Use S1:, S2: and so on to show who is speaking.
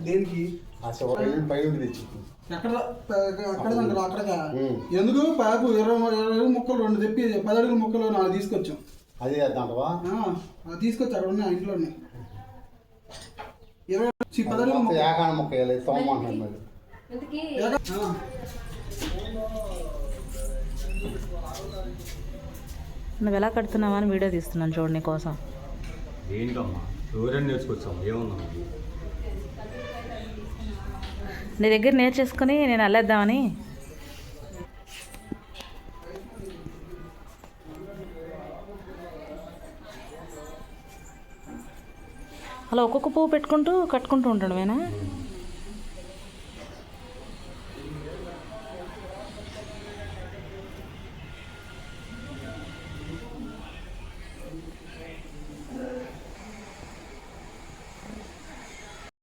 S1: దేనికి ఎక్కడ అక్కడ. ఎందుకు? పాకు ఇరవై ఇరవై ముక్కలు రెండు తెప్పి పది అడుగుల ముక్కలు నాలుగు తీసుకొచ్చాం.
S2: అదే చేద్దాంటవా
S1: తీసుకొచ్చి అక్కడ ఉన్నాయి ఇంట్లో ఉన్నాయి ఇరవై పది అడుగుల
S2: ఏకాన మొక్క తోమంటున్నాను మరి.
S3: నువ్వు ఎలా కడుతున్నావా అని వీడియో తీస్తున్నాను చూడు నీ కోసం.
S4: దేనికమ్మా ఎవరైనా నేర్చుకొచ్చాం ఏమన్నా
S3: నీ దగ్గర నేర్చేసుకుని నేను అల్లేద్దామని. అలా ఒక్కొక్క పువ్వు పెట్టుకుంటూ కట్టుకుంటూ ఉండడమేనా